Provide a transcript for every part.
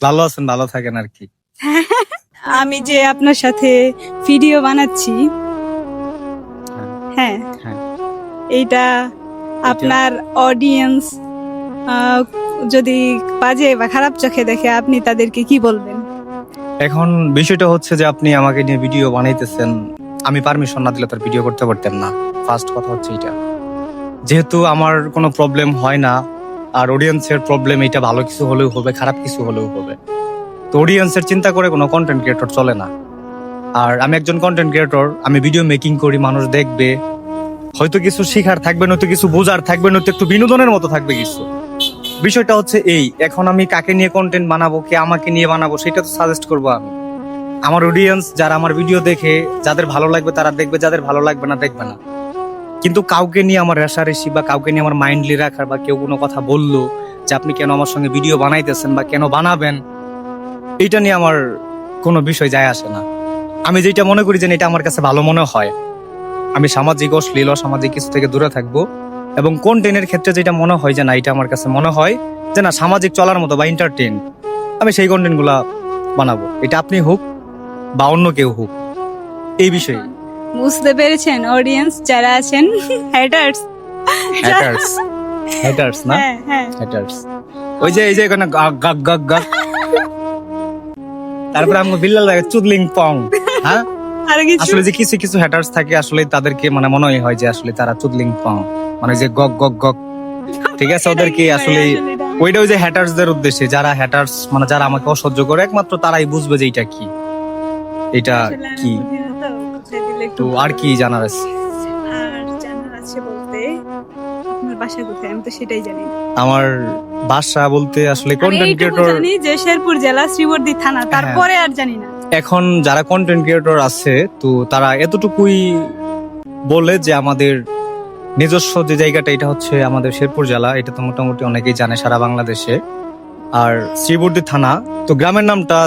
ভালো আছেন ভালো থাকেন আর কি। আমি যে আপনার সাথে ভিডিও বানাচ্ছি। হ্যাঁ। হ্যাঁ। এইটা আপনার অডিয়েন্স যদি বাজে বা খারাপ চোখে দেখে আপনি তাদেরকে কি বলবেন? এখন বিষয়টা হচ্ছে যে আপনি আমাকে নিয়ে ভিডিও বানাইতেছেন আমি পারমিশন না দিলে তার ভিডিও করতে পারতেন না। ফার্স্ট কথা হচ্ছে এটা যেহেতু আমার কোনো প্রবলেম হয় না আর অডিয়েন্সের প্রবলেম এটা ভালো কিছু হলেও হবে, খারাপ কিছু হলেও হবে। তো অডিয়েন্সের চিন্তা করে কোনো কন্টেন্ট ক্রিয়েটর চলে না। আর আমি একজন কন্টেন্ট ক্রিয়েটর আমি ভিডিও মেকিং করি, মানুষ দেখবে। হয়তো কিছু শিখার থাকবে, নয়তো কিছু বোঝার থাকবে, নয়তো একটু বিনোদনের মতো থাকবে কিছু। বিষয়টা হচ্ছে এই, এখন আমি কাকে নিয়ে কন্টেন্ট বানাবো, কে আমাকে নিয়ে বানাবো, সেটা তো সাজেস্ট করব আমি। আমার অডিয়েন্স যারা আমার ভিডিও দেখে, যাদের ভালো লাগবে তারা দেখবে, যাদের ভালো লাগবে না, দেখবে না। কিন্তু কাউকে নিয়ে আমার রেশারেশি বা কাউকে নিয়ে আমার মাইন্ডলি রাখার বা কেউ কোনো কথা বলল যে আপনি কেন আমার সঙ্গে ভিডিও বানাইতেছেন বা কেন বানাবেন এটা নিয়ে আমার কোনো বিষয় যায় আসে না। আমি যেটা মনে করি যে এটা আমার কাছে ভালো মনে হয়। আমি সামাজিক অশ্লীল, অসামাজিক কিছু থেকে দূরে থাকব এবং কন্টেন্টের ক্ষেত্রে যেটা মনে হয় যে না, এটা আমার কাছে মনে হয় যে না, সামাজিক চলার মতো বা এন্টারটেন আমি সেই কন্টেন্টগুলা বানাবো। এটা আপনি হোক বা অন্য কেউ হোক, এই বিষয়ে। বুঝতে পেরেছেন অডিয়েন্স যারা আছেন? হ্যাটার্স হ্যাটার্স হ্যাটার্স না? হ্যাঁ হ্যাঁ। হ্যাটার্স ওই যে এই যে এখানে গাক গাক গাক গাক তারপরে আমি বিল্লাল লাগে চুদলিং পং হ্যাঁ? কিছু? আসলে যে কিছু কিছু হ্যাটার্স থাকে আসলে তাদেরকে মানে মনে হয় যে আসলে তারা চুদলিং পং মানে যে গক গক গক। ঠিক আছে ওদেরকে আসলে ওইটা ওই যে হ্যাটার্স দের উদ্দেশ্যে যারা হ্যাটার্স মানে যারা আমাকে অসহ্য করে একমাত্র তারাই বুঝবে যে এটা কি। এটা কি। তো আর কি জানার আছে? আর জানার আছে বলতে আপনার বাসা কোথায়? আমি তো সেটাই জানি। না। আমার বাসা বলতে আসলে আমি কন্টেন্ট এইটুকু ক্রিয়েটর জানি যে শেরপুর জেলা শ্রীবর্দী থানা তারপরে আর জানি না। এখন যারা কন্টেন্ট ক্রিয়েটর আছে তো তারা এতটুকুই বলে যে আমাদের নিজস্ব যে জায়গাটা এটা হচ্ছে আমাদের শেরপুর জেলা এটা তো মোটামুটি অনেকেই জানে সারা বাংলাদেশে। আর শ্রীবর্দী থানা তো গ্রামের নামটা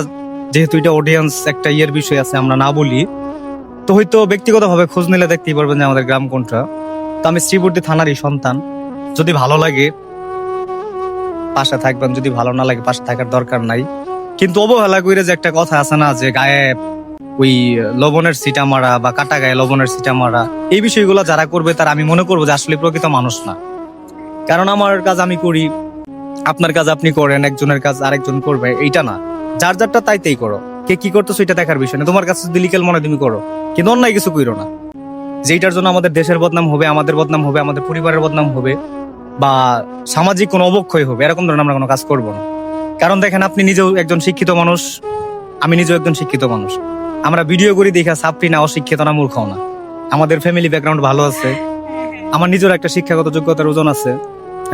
যেহেতু এটা অডিয়েন্স একটা ইয়ের বিষয় আছে আমরা না বলি তো হয়তো ব্যক্তিগতভাবে খোঁজ নিলে দেখতেই পারবেন যে আমাদের গ্রাম কোনটা। তো আমি শ্রীবর্দী থানারই সন্তান। যদি ভালো লাগে, পাশে থাকবেন। যদি ভালো না লাগে, পাশে থাকার দরকার নাই। কিন্তু অবহেলা করে যে একটা কথা আছে না, যে গায়ে ওই লবণের সিটা মারা বা কাটা গায়ে লবণের সিটা মারা, এই বিষয়গুলো যারা করবে, তারা আমি মনে করব যে আসলে প্রকৃত মানুষ না। কারণ আমার কাজ আমি করি, আপনার কাজ আপনি করেন, একজনের কাজ আরেকজন করবে, এইটা না। যার যারটা তাইতেই করো। কে কি করতো সেটা দেখার বিষয় না। তোমার কাছে যদি লিকেল মনে তুমি করো। কিন্তু অন্যায় কিছু করো না। যেটার জন্য আমাদের দেশের বদনাম হবে, আমাদের বদনাম হবে, আমাদের পরিবারের বদনাম হবে, বা সামাজিক কোনো অবক্ষয় হবে, এরকম ধরনের আমরা কোনো কাজ করব না। কারণ দেখেন, আপনি নিজেও একজন শিক্ষিত মানুষ, আমি নিজেও একজন শিক্ষিত মানুষ। আমরা ভিডিও করি দেখা সাপড়ি না, অশিক্ষিত না মূর্খও না। আমাদের ফ্যামিলি ব্যাকগ্রাউন্ড ভালো আছে। আমার নিজের একটা শিক্ষাগত যোগ্যতার ওজন আছে।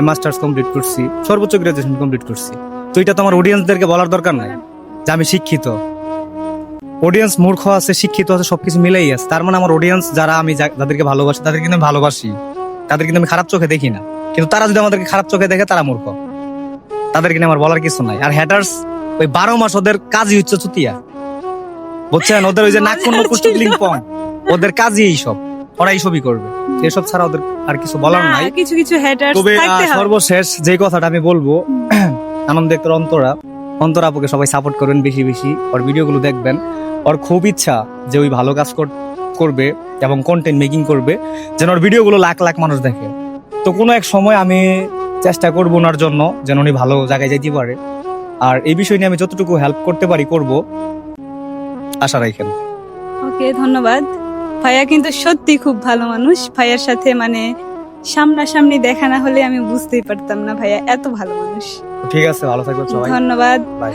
মাস্টার্স কমপ্লিট করছি, সর্বোচ্চ গ্রাজুয়েশন কমপ্লিট করছি। তো এটা তো আমার অডিয়েন্সদেরকে বলার দরকার নাই যে আমি শিক্ষিত। অডিয়েন্স মূর্খ আছে শিক্ষিত আছে সবকিছু মিলেই আছে। তার মানে আমার অডিয়েন্স যারা আমি যাদেরকে ভালোবাসি তাদের কিন্তু আমি ভালোবাসি। তাদের কিন্তু আমি খারাপ চোখে দেখি না। কিন্তু তারা যদি আমাদেরকে খারাপ চোখে দেখে তারা মূর্খ। তাদের নিয়ে আমার বলার কিছু নাই। আর হ্যাটার্স ওই বারো মাস ওদের কাজই হচ্ছে চুতিয়া। বুঝছেন? ওদের ওই যে নাক কোন কুষ্টিলিং পং ওদের কাজই এইসব। ওরা এইসবই করবে। এসব ছাড়া ওদের আর কিছু বলার নাই। কিছু কিছু হ্যাটার্স তবে থাকতে হবে। সর্বশেষ যে কথাটা আমি বলব আনন্দ একটু অন্তরা অন্তরা আপুকে সবাই সাপোর্ট করবেন বেশি বেশি। ওর ভিডিওগুলো দেখবেন। ওর খুব ইচ্ছা যে ওই ভালো কাজ কর- করবে এবং কন্টেন্ট মেকিং করবে, যেন ওর ভিডিওগুলো লাখ লাখ মানুষ দেখে। তো কোনো এক সময় আমি চেষ্টা করব ওনার জন্য যেন উনি ভালো জায়গায় যেতে পারে। আর এই বিষয় নিয়ে আমি যতটুকু হেল্প করতে পারি করব, আশা রাখেন। ওকে, ধন্যবাদ। ভাইয়া কিন্তু সত্যি খুব ভালো মানুষ। ভাইয়ার সাথে মানে সামনাসামনি দেখা না হলে আমি বুঝতেই পারতাম না ভাইয়া, এত ভালো মানুষ। ঠিক আছে ভালো থাকবেন সবাই। ধন্যবাদ। বাই